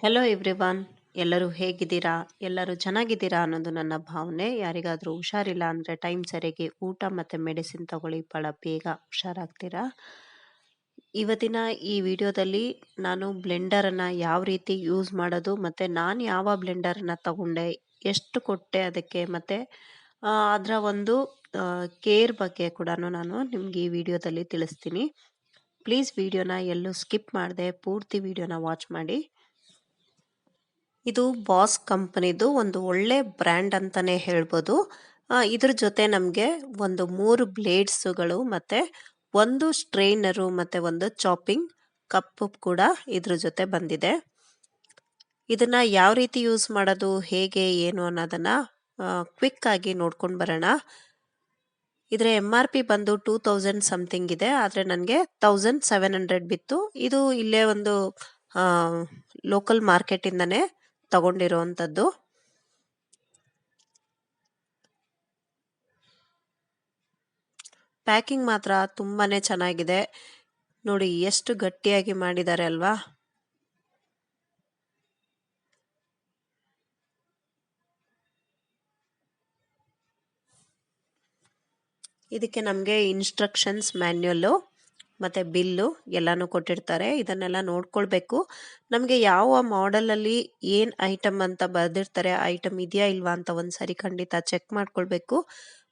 Hello everyone ಎಲ್ಲರೂ ಹೇಗಿದ್ದೀರಾ? ಎಲ್ಲರೂ ಚೆನ್ನಾಗಿದ್ದೀರಾ ಅನ್ನೋದು ನನ್ನ ಭಾವನೆ. ಯಾರಿಗಾದರೂ ಹುಷಾರಿಲ್ಲ ಅಂದರೆ ಟೈಮ್ ಸರಿಯಾಗಿ ಊಟ ಮತ್ತು ಮೆಡಿಸಿನ್ ತಗೊಳ್ಳಿ. ಭಾಳ ಬೇಗ ಹುಷಾರಾಗ್ತೀರಾ? ಇವತ್ತಿನ ಈ ವಿಡಿಯೋದಲ್ಲಿ ನಾನು ಬ್ಲೆಂಡರನ್ನು ಯಾವ ರೀತಿ ಯೂಸ್ ಮಾಡೋದು ಮತ್ತು ನಾನು ಯಾವ ಬ್ಲೆಂಡರನ್ನು ತಗೊಂಡೆ, ಎಷ್ಟು ಕೊಟ್ಟೆ ಅದಕ್ಕೆ ಮತ್ತು ಅದರ ಒಂದು ಕೇರ್ ಬಗ್ಗೆ ಕೂಡ ನಾನು ನಿಮಗೆ ಈ ವಿಡಿಯೋದಲ್ಲಿ ತಿಳಿಸ್ತೀನಿ. ಪ್ಲೀಸ್ ವಿಡಿಯೋನ ಎಲ್ಲೂ ಸ್ಕಿಪ್ ಮಾಡದೆ, ಪೂರ್ತಿ ವಿಡಿಯೋನ ವಾಚ್ ಮಾಡಿ. ಇದು ಬಾಸ್ ಕಂಪನಿದು ಒಂದು ಒಳ್ಳೆ ಬ್ರ್ಯಾಂಡ್ ಅಂತಾನೆ ಹೇಳ್ಬೋದು. ಇದ್ರ ಜೊತೆ ನಮಗೆ ಒಂದು ಮೂರು ಬ್ಲೇಡ್ಸುಗಳು ಮತ್ತು ಒಂದು ಸ್ಟ್ರೈನರು ಮತ್ತು ಒಂದು ಚಾಪಿಂಗ್ ಕಪ್ ಕೂಡ ಇದ್ರ ಜೊತೆ ಬಂದಿದೆ. ಇದನ್ನ ಯಾವ ರೀತಿ ಯೂಸ್ ಮಾಡೋದು, ಹೇಗೆ, ಏನು ಅನ್ನೋದನ್ನ ಕ್ವಿಕ್ ಆಗಿ ನೋಡ್ಕೊಂಡು ಬರೋಣ. ಇದರ ಎಂ ಆರ್ ಪಿ ಬಂದು ಟೂ ತೌಸಂಡ್ ಸಮಥಿಂಗ್ ಇದೆ. ಆದರೆ ನನಗೆ ತೌಸಂಡ್ ಸೆವೆನ್ ಹಂಡ್ರೆಡ್ ಬಿತ್ತು. ಇದು ಇಲ್ಲೇ ಒಂದು ಲೋಕಲ್ ಮಾರ್ಕೆಟಿಂದನೇ ತಗೊಂಡಿರುವಂಥದ್ದು. ಪ್ಯಾಕಿಂಗ್ ಮಾತ್ರ ತುಂಬಾ ಚೆನ್ನಾಗಿದೆ. ನೋಡಿ ಎಷ್ಟು ಗಟ್ಟಿಯಾಗಿ ಮಾಡಿದ್ದಾರೆ ಅಲ್ವಾ? ಇದಕ್ಕೆ ನಮಗೆ ಇನ್ಸ್ಟ್ರಕ್ಷನ್ಸ್ ಮ್ಯಾನ್ಯುಯಲ್ಲು ಮತ್ತು ಬಿಲ್ಲು ಎಲ್ಲನೂ ಕೊಟ್ಟಿರ್ತಾರೆ. ಇದನ್ನೆಲ್ಲ ನೋಡ್ಕೊಳ್ಬೇಕು. ನಮಗೆ ಯಾವ ಮಾಡೆಲಲ್ಲಿ ಏನು ಐಟಮ್ ಅಂತ ಬರೆದಿರ್ತಾರೆ ಐಟಮ್ ಇದೆಯಾ ಇಲ್ವಾ ಅಂತ ಒಂದು ಸರಿ ಖಂಡಿತ ಚೆಕ್ ಮಾಡ್ಕೊಳ್ಬೇಕು.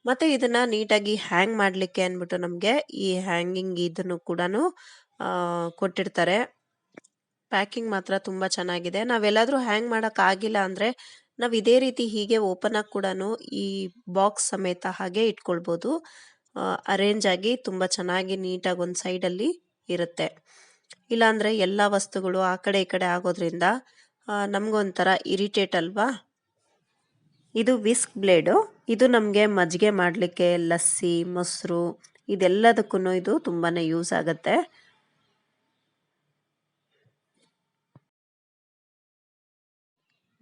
ಮತ್ತು ಇದನ್ನು ನೀಟಾಗಿ ಹ್ಯಾಂಗ್ ಮಾಡಲಿಕ್ಕೆ ಅಂದ್ಬಿಟ್ಟು ನಮಗೆ ಈ ಹ್ಯಾಂಗಿಂಗ್ ಇದನ್ನು ಕೂಡ ಕೊಟ್ಟಿರ್ತಾರೆ. ಪ್ಯಾಕಿಂಗ್ ಮಾತ್ರ ತುಂಬ ಚೆನ್ನಾಗಿದೆ. ನಾವೆಲ್ಲಾದರೂ ಹ್ಯಾಂಗ್ ಮಾಡೋಕ್ಕಾಗಿಲ್ಲ ಅಂದರೆ ನಾವು ಇದೇ ರೀತಿ ಹೀಗೆ ಓಪನ್ ಆಗಿ ಕೂಡ ಈ ಬಾಕ್ಸ್ ಸಮೇತ ಹಾಗೆ ಇಟ್ಕೊಳ್ಬೋದು. ಅರೇಂಜ್ ಆಗಿ ತುಂಬ ಚೆನ್ನಾಗಿ ನೀಟಾಗಿ ಒಂದು ಸೈಡಲ್ಲಿ ಇರುತ್ತೆ. ಇಲ್ಲಾಂದರೆ ಎಲ್ಲ ವಸ್ತುಗಳು ಆ ಕಡೆ ಈ ಕಡೆ ಆಗೋದ್ರಿಂದ ನಮಗೊಂಥರ ಇರಿಟೇಟ್ ಅಲ್ವಾ? ಇದು ವಿಸ್ಕ್ ಬ್ಲೇಡು ಇದು ನಮಗೆ ಮಜ್ಜಿಗೆ ಮಾಡಲಿಕ್ಕೆ ಲಸ್ಸಿ, ಮೊಸರು ಇದೆಲ್ಲದಕ್ಕೂ ಇದು ತುಂಬಾ ಯೂಸ್ ಆಗುತ್ತೆ.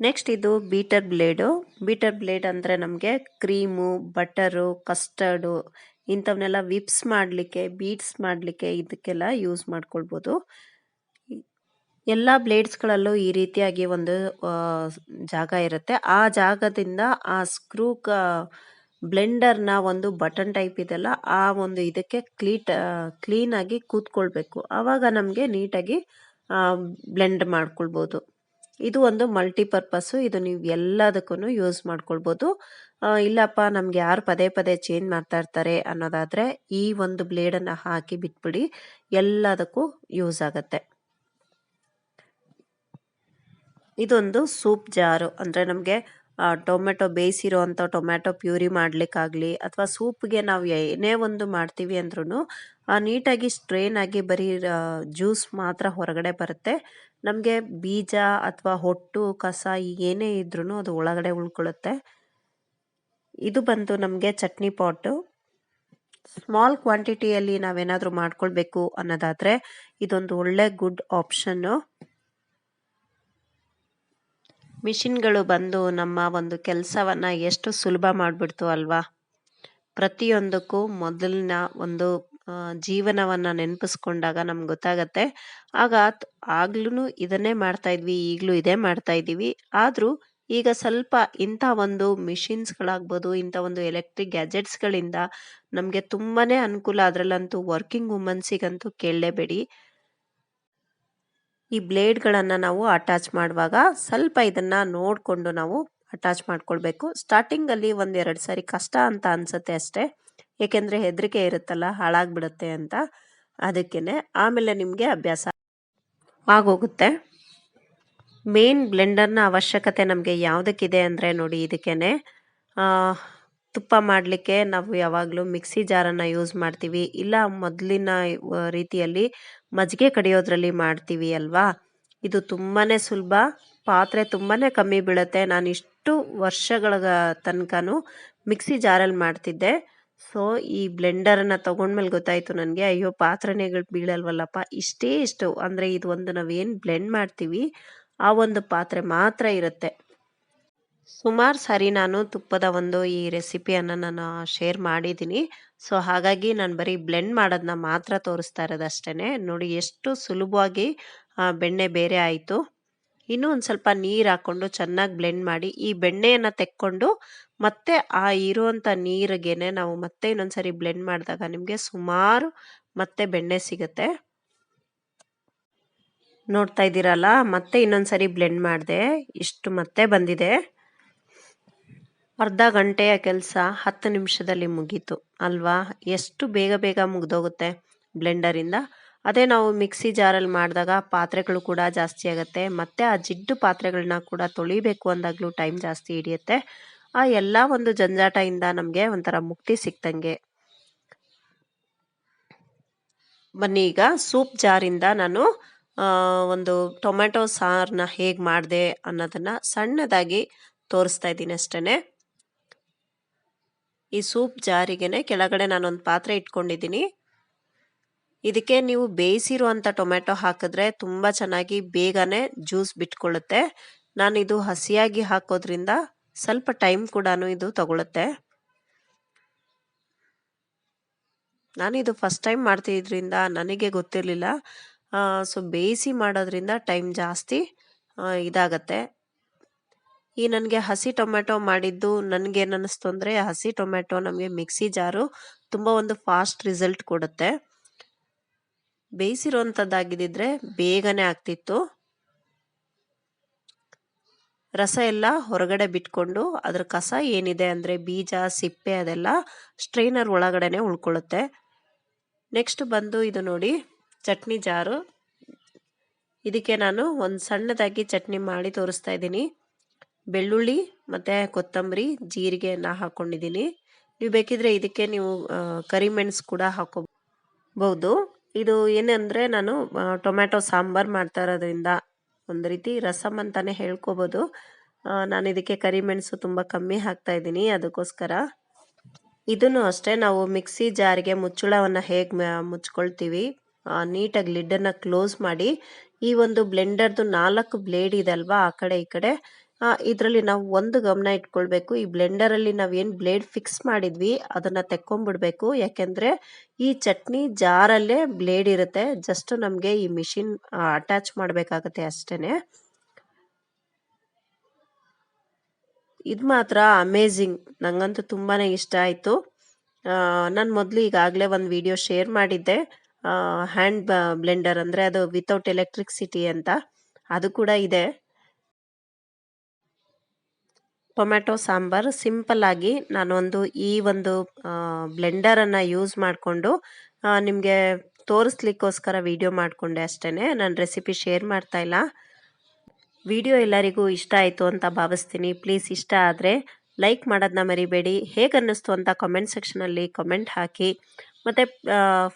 ನೆಕ್ಸ್ಟ್ ಇದು ಬೀಟರ್ ಬ್ಲೇಡು ಬೀಟರ್ ಬ್ಲೇಡ್ ಅಂದರೆ ನಮಗೆ ಕ್ರೀಮು ಬಟರು ಕಸ್ಟರ್ಡು ಇಂಥವನ್ನೆಲ್ಲ ವಿಪ್ಸ್ ಮಾಡಲಿಕ್ಕೆ ಬೀಟ್ಸ್ ಮಾಡಲಿಕ್ಕೆ ಇದಕ್ಕೆಲ್ಲ ಯೂಸ್ ಮಾಡ್ಕೊಳ್ಬೋದು. ಎಲ್ಲ ಬ್ಲೇಡ್ಸ್ಗಳಲ್ಲೂ ಈ ರೀತಿಯಾಗಿ ಒಂದು ಜಾಗ ಇರುತ್ತೆ. ಆ ಜಾಗದಿಂದ ಆ ಸ್ಕ್ರೂ ಕ ಬ್ಲೆಂಡರ್ನ ಒಂದು ಬಟನ್ ಟೈಪ್ ಇದೆಲ್ಲ ಆ ಒಂದು ಇದಕ್ಕೆ ಕ್ಲೀಟ್ ಕ್ಲೀನಾಗಿ ಕೂತ್ಕೊಳ್ಬೇಕು. ಆವಾಗ ನಮಗೆ ನೀಟಾಗಿ ಬ್ಲೆಂಡ್ ಮಾಡ್ಕೊಳ್ಬೋದು. ಇದು ಒಂದು ಮಲ್ಟಿಪರ್ಪಸ್ಸು ಇದು ನೀವು ಎಲ್ಲದಕ್ಕೂ ಯೂಸ್ ಮಾಡ್ಕೊಳ್ಬೋದು. ಇಲ್ಲಪ್ಪ, ನಮ್ಗೆ ಯಾರು ಪದೇ ಪದೇ ಚೇಂಜ್ ಮಾಡ್ತಾ ಇರ್ತಾರೆ ಅನ್ನೋದಾದ್ರೆ ಈ ಒಂದು ಬ್ಲೇಡನ್ನು ಹಾಕಿ ಬಿಟ್ಬಿಡಿ, ಎಲ್ಲದಕ್ಕೂ ಯೂಸ್ ಆಗುತ್ತೆ. ಇದೊಂದು ಸೂಪ್ ಜಾರು. ಅಂದರೆ ನಮಗೆ ಟೊಮೆಟೊ ಬೇಯಿಸಿರೋ ಅಂಥ ಟೊಮ್ಯಾಟೊ ಪ್ಯೂರಿ ಮಾಡಲಿಕ್ಕಾಗಲಿ, ಅಥವಾ ಸೂಪ್ಗೆ ನಾವು ಏನೇ ಒಂದು ಮಾಡ್ತೀವಿ ಅಂದ್ರೂ ನೀಟಾಗಿ ಸ್ಟ್ರೇನ್ ಆಗಿ ಬರೀ ಜ್ಯೂಸ್ ಮಾತ್ರ ಹೊರಗಡೆ ಬರುತ್ತೆ. ನಮಗೆ ಬೀಜ ಅಥವಾ ಹೊಟ್ಟು, ಕಸ ಏನೇ ಇದ್ರೂ ಅದು ಒಳಗಡೆ ಉಳ್ಕೊಳ್ಳುತ್ತೆ. ಇದು ಬಂದು ನಮಗೆ ಚಟ್ನಿ ಪಾಟು. ಸ್ಮಾಲ್ ಕ್ವಾಂಟಿಟಿಯಲ್ಲಿ ನಾವೇನಾದರೂ ಮಾಡ್ಕೊಳ್ಬೇಕು ಅನ್ನೋದಾದರೆ ಇದೊಂದು ಒಳ್ಳೆ ಗುಡ್ ಆಪ್ಷನ್ನು ಮಿಷಿನ್ಗಳು ಬಂದು ನಮ್ಮ ಒಂದು ಕೆಲಸವನ್ನು ಎಷ್ಟು ಸುಲಭ ಮಾಡಿಬಿಡ್ತು ಅಲ್ವಾ? ಪ್ರತಿಯೊಂದಕ್ಕೂ ಮೊದಲಿನ ಒಂದು ಜೀವನವನ್ನು ನೆನಪಿಸ್ಕೊಂಡಾಗ ನಮ್ಗೆ ಗೊತ್ತಾಗತ್ತೆ. ಆಗ ಆಗ್ಲೂ ಇದನ್ನೇ ಮಾಡ್ತಾ ಇದ್ವಿ, ಈಗಲೂ ಇದೇ ಮಾಡ್ತಾ ಇದ್ದೀವಿ. ಆದರೂ ಈಗ ಸ್ವಲ್ಪ ಇಂಥ ಒಂದು ಮಿಷಿನ್ಸ್ಗಳಾಗ್ಬೋದು, ಇಂಥ ಒಂದು ಎಲೆಕ್ಟ್ರಿಕ್ ಗ್ಯಾಜೆಟ್ಸ್ಗಳಿಂದ ನಮಗೆ ತುಂಬಾ ಅನುಕೂಲ. ಅದರಲ್ಲಂತೂ ವರ್ಕಿಂಗ್ ವುಮನ್ಸಿಗಂತೂ ಕೇಳಲೇಬೇಡಿ. ಈ ಬ್ಲೇಡ್ಗಳನ್ನು ನಾವು ಅಟ್ಯಾಚ್ ಮಾಡುವಾಗ ಸ್ವಲ್ಪ ಇದನ್ನು ನೋಡಿಕೊಂಡು ನಾವು ಅಟ್ಯಾಚ್ ಮಾಡ್ಕೊಳ್ಬೇಕು. ಸ್ಟಾರ್ಟಿಂಗಲ್ಲಿ ಒಂದೆರಡು ಸಾರಿ ಕಷ್ಟ ಅಂತ ಅನಿಸುತ್ತೆ ಅಷ್ಟೇ. ಏಕೆಂದರೆ ಹೆದರಿಕೆ ಇರುತ್ತಲ್ಲ, ಹಾಳಾಗ್ಬಿಡುತ್ತೆ ಅಂತ. ಅದಕ್ಕೇ ಆಮೇಲೆ ನಿಮಗೆ ಅಭ್ಯಾಸ ಆಗೋಗುತ್ತೆ. ಮೇನ್ ಬ್ಲೆಂಡರ್ನ ಅವಶ್ಯಕತೆ ನಮಗೆ ಯಾವುದಕ್ಕಿದೆ ಅಂದರೆ ನೋಡಿ ಇದಕ್ಕೇ ತುಪ್ಪ ಮಾಡಲಿಕ್ಕೆ ನಾವು ಯಾವಾಗಲೂ ಮಿಕ್ಸಿ ಜಾರನ್ನು ಯೂಸ್ ಮಾಡ್ತೀವಿ. ಇಲ್ಲ ಮೊದಲಿನ ರೀತಿಯಲ್ಲಿ ಮಜ್ಜಿಗೆ ಕಡಿಯೋದ್ರಲ್ಲಿ ಮಾಡ್ತೀವಿ ಅಲ್ವಾ? ಇದು ತುಂಬಾ ಸುಲಭ. ಪಾತ್ರೆ ತುಂಬಾ ಕಮ್ಮಿ ಬೀಳುತ್ತೆ. ನಾನು ಇಷ್ಟು ವರ್ಷಗಳ ತನಕನೂ ಮಿಕ್ಸಿ ಜಾರಲ್ಲಿ ಮಾಡ್ತಿದ್ದೆ. ಸೊ ಈ ಬ್ಲೆಂಡರನ್ನು ತೊಗೊಂಡ್ಮೇಲೆ ಗೊತ್ತಾಯಿತು ನನಗೆ, ಅಯ್ಯೋ ಪಾತ್ರೆಗಳು ಬೀಳಲ್ವಲ್ಲಪ್ಪ. ಇಷ್ಟೇ ಇಷ್ಟು. ಅಂದರೆ ಇದು ಒಂದು ನಾವೇನು ಬ್ಲೆಂಡ್ ಮಾಡ್ತೀವಿ. ಆ ಒಂದು ಪಾತ್ರೆ ಮಾತ್ರ ಇರುತ್ತೆ. ಸುಮಾರು ಸಾರಿ ನಾನು ತುಪ್ಪದ ಒಂದು ಈ ರೆಸಿಪಿಯನ್ನು ನಾನು ಶೇರ್ ಮಾಡಿದ್ದೀನಿ. ಸೊ, ಹಾಗಾಗಿ ನಾನು ಬರೀ ಬ್ಲೆಂಡ್ ಮಾಡೋದನ್ನ ಮಾತ್ರ ತೋರಿಸ್ತಾ ಇರೋದು ಅಷ್ಟೇ ನೋಡಿ, ಎಷ್ಟು ಸುಲಭವಾಗಿ ಬೆಣ್ಣೆ ಬೇರೆ ಆಯಿತು. ಇನ್ನೂ ಒಂದು ಸ್ವಲ್ಪ ನೀರು ಹಾಕ್ಕೊಂಡು ಚೆನ್ನಾಗಿ ಬ್ಲೆಂಡ್ ಮಾಡಿ, ಈ ಬೆಣ್ಣೆಯನ್ನು ತೆಕ್ಕೊಂಡು ಮತ್ತೆ ಆ ಇರುವಂಥ ನೀರಿಗೆ ನಾವು ಮತ್ತೆ ಇನ್ನೊಂದ್ಸರಿ ಬ್ಲೆಂಡ್ ಮಾಡಿದಾಗ ನಿಮಗೆ ಸುಮಾರು ಮತ್ತೆ ಬೆಣ್ಣೆ ಸಿಗುತ್ತೆ. ನೋಡ್ತಾ ಇದ್ದೀರಲ್ಲ, ಮತ್ತೆ ಇನ್ನೊಂದ್ಸರಿ ಬ್ಲೆಂಡ್ ಮಾಡಿದೆ. ಇಷ್ಟು ಮತ್ತೆ ಬಂದಿದೆ. ಅರ್ಧ ಗಂಟೆಯ ಕೆಲಸ ಹತ್ತು ನಿಮಿಷದಲ್ಲಿ ಮುಗೀತು ಅಲ್ವಾ? ಎಷ್ಟು ಬೇಗ ಬೇಗ ಮುಗ್ದೋಗುತ್ತೆ ಬ್ಲೆಂಡರಿಂದ? ಅದೇ ನಾವು ಮಿಕ್ಸಿ ಜಾರಲ್ಲಿ ಮಾಡಿದಾಗ ಪಾತ್ರೆಗಳು ಕೂಡ ಜಾಸ್ತಿ ಆಗುತ್ತೆ, ಮತ್ತು ಆ ಜಿಡ್ಡು ಪಾತ್ರೆಗಳನ್ನ ಕೂಡ ತೊಳಿಬೇಕು ಅಂದಾಗಲೂ ಟೈಮ್ ಜಾಸ್ತಿ ಹಿಡಿಯುತ್ತೆ. ಆ ಎಲ್ಲ ಒಂದು ಜಂಜಾಟದಿಂದ ನಮಗೆ ಒಂಥರ ಮುಕ್ತಿ ಸಿಕ್ತಂಗೆ. ಬನ್ನಿ ಈಗ ಸೂಪ್ ಜಾರಿಂದ ನಾನು ಒಂದು ಟೊಮೆಟೊ ಸಾರನ್ನ ಹೇಗೆ ಮಾಡಿದೆ ಅನ್ನೋದನ್ನು ಸಣ್ಣದಾಗಿ ತೋರಿಸ್ತಾ ಇದ್ದೀನಿ ಅಷ್ಟೇ ಈ ಸೂಪ್ ಜಾರಿಗೆನೆ ಕೆಳಗಡೆ ನಾನೊಂದು ಪಾತ್ರೆ ಇಟ್ಕೊಂಡಿದ್ದೀನಿ. ಇದಕ್ಕೆ ನೀವು ಬೇಯಿಸಿರುವಂಥ ಟೊಮೆಟೊ ಹಾಕಿದ್ರೆ ತುಂಬ ಚೆನ್ನಾಗಿ ಬೇಗನೆ ಜ್ಯೂಸ್ ಬಿಟ್ಕೊಳ್ಳುತ್ತೆ. ನಾನು ಇದು ಹಸಿಯಾಗಿ ಹಾಕೋದ್ರಿಂದ ಸ್ವಲ್ಪ ಟೈಮ್ ಕೂಡ ಇದು ತಗೊಳುತ್ತೆ. ನಾನಿದು ಫಸ್ಟ್ ಟೈಮ್ ಮಾಡ್ತಿದ್ರಿಂದ ನನಗೆ ಗೊತ್ತಿರಲಿಲ್ಲ. ಸೊ ಬೇಯಿಸಿ ಮಾಡೋದ್ರಿಂದ ಟೈಮ್ ಜಾಸ್ತಿ ಇದಾಗತ್ತೆ. ಈ ನನಗೆ ಹಸಿ ಟೊಮೆಟೊ ಮಾಡಿದ್ದು ನನಗೇನು ಅನ್ನಿಸ್ತು ಅಂದರೆ ಹಸಿ ಟೊಮೆಟೊ ನಮಗೆ ಮಿಕ್ಸಿ ಜಾರು ತುಂಬ ಒಂದು ಫಾಸ್ಟ್ ರಿಸಲ್ಟ್ ಕೊಡುತ್ತೆ. ಬೇಯಿಸಿರೋಂಥದ್ದಾಗಿದ್ದಿದ್ರೆ ಬೇಗನೆ ಆಗ್ತಿತ್ತು. ರಸ ಎಲ್ಲ ಹೊರಗಡೆ ಬಿಟ್ಕೊಂಡು ಅದ್ರ ಕಸ ಏನಿದೆ ಅಂದರೆ ಬೀಜ, ಸಿಪ್ಪೆ ಅದೆಲ್ಲ ಸ್ಟ್ರೈನರ್ ಒಳಗಡೆನೆ ಉಳ್ಕೊಳ್ಳುತ್ತೆ. ನೆಕ್ಸ್ಟ್ ಬಂದು ಇದು ನೋಡಿ. ಚಟ್ನಿ ಜಾರು. ಇದಕ್ಕೆ ನಾನು ಒಂದು ಸಣ್ಣದಾಗಿ ಚಟ್ನಿ ಮಾಡಿ ತೋರಿಸ್ತಾ ಇದ್ದೀನಿ. ಬೆಳ್ಳುಳ್ಳಿ ಮತ್ತು ಕೊತ್ತಂಬರಿ, ಜೀರಿಗೆಯನ್ನು ಹಾಕ್ಕೊಂಡಿದ್ದೀನಿ ನೀವು ಬೇಕಿದ್ರೆ ಇದಕ್ಕೆ ನೀವು ಕರಿಮೆಣಸು ಕೂಡ ಹಾಕೋಬಹುದು. ಇದು ಏನಂದರೆ ನಾನು ಟೊಮ್ಯಾಟೊ ಸಾಂಬಾರು ಮಾಡ್ತಾ ಇರೋದ್ರಿಂದ ಒಂದು ರೀತಿ ರಸಮ್ ಅಂತಲೇ ಹೇಳ್ಕೊಬೋದು ನಾನು ಇದಕ್ಕೆ ಕರಿಮೆಣಸು ತುಂಬ ಕಮ್ಮಿ ಹಾಕ್ತಾ ಇದ್ದೀನಿ ಅದಕ್ಕೋಸ್ಕರ. ಇದನ್ನು ಅಷ್ಟೇ ನಾವು ಮಿಕ್ಸಿ ಜಾರಿಗೆ ಮುಚ್ಚುಳವನ್ನು ಹೇಗೆ ಮುಚ್ಕೊಳ್ತೀವಿ. ನೀಟಾಗಿ ಲಿಡ್ಡನ್ನು ಕ್ಲೋಸ್ ಮಾಡಿ ಈ ಒಂದು ಬ್ಲೆಂಡರ್ದು ನಾಲ್ಕು ಬ್ಲೇಡ್ ಇದಲ್ವಾ ಆ ಕಡೆ ಈ ಕಡೆ ಇದರಲ್ಲಿ ನಾವು ಒಂದು ಗಮನ ಇಟ್ಕೊಳ್ಬೇಕು. ಈ ಬ್ಲೆಂಡರಲ್ಲಿ ಏನು ಬ್ಲೇಡ್ ಫಿಕ್ಸ್ ಮಾಡಿದ್ವಿ ಅದನ್ನು ತೆಕ್ಕೊಂಬಿಡ್ಬೇಕು. ಯಾಕೆಂದರೆ ಈ ಚಟ್ನಿ ಜಾರಲ್ಲೇ ಬ್ಲೇಡ್ ಇರುತ್ತೆ. ಜಸ್ಟ್ ನಮಗೆ ಈ ಮಿಷಿನ್ ಅಟ್ಯಾಚ್ ಮಾಡಬೇಕಾಗತ್ತೆ ಅಷ್ಟೇ ಇದು ಮಾತ್ರ ಅಮೇಝಿಂಗ್ ನನಗಂತೂ ತುಂಬಾ ಇಷ್ಟ ಆಯಿತು. ನಾನು ಮೊದಲು ಈಗಾಗಲೇ ಒಂದು ವಿಡಿಯೋ ಶೇರ್ ಮಾಡಿದ್ದೆ. ಹ್ಯಾಂಡ್ ಬ್ಲೆಂಡರ್ ಅಂದರೆ ಅದು ವಿತೌಟ್ ಎಲೆಕ್ಟ್ರಿಕ್ಸಿಟಿ ಅಂತ. ಅದು ಕೂಡ ಇದೆ. ಟೊಮೆಟೊ ಸಾಂಬಾರು ಸಿಂಪಲ್ ಆಗಿ ನಾನೊಂದು ಈ ಒಂದು ಬ್ಲೆಂಡರನ್ನು ಯೂಸ್ ಮಾಡಿಕೊಂಡು ನಿಮಗೆ ತೋರಿಸ್ಲಿಕ್ಕೋಸ್ಕರ ವಿಡಿಯೋ ಮಾಡಿಕೊಂಡೆ ಅಷ್ಟೇ ನಾನು ರೆಸಿಪಿ ಶೇರ್ ಮಾಡ್ತಾ ಇಲ್ಲ. ವಿಡಿಯೋ ಎಲ್ಲರಿಗೂ ಇಷ್ಟ ಆಯಿತು ಅಂತ ಭಾವಿಸ್ತೀನಿ. ಪ್ಲೀಸ್ ಇಷ್ಟ ಆದರೆ ಲೈಕ್ ಮಾಡೋದನ್ನ ಮರಿಬೇಡಿ. ಹೇಗೆ ಅನ್ನಿಸ್ತು ಅಂತ ಕಮೆಂಟ್ ಸೆಕ್ಷನಲ್ಲಿ ಕಮೆಂಟ್ ಹಾಕಿ. ಮತ್ತು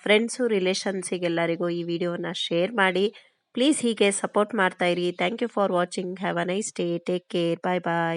ಫ್ರೆಂಡ್ಸು ರಿಲೇಷನ್ಸಿಗೆಲ್ಲರಿಗೂ ಈ ವಿಡಿಯೋನ ಶೇರ್ ಮಾಡಿ. ಪ್ಲೀಸ್ ಹೀಗೆ support ಮಾಡ್ತಾಯಿರಿ thank you for watching have a nice day take care bye bye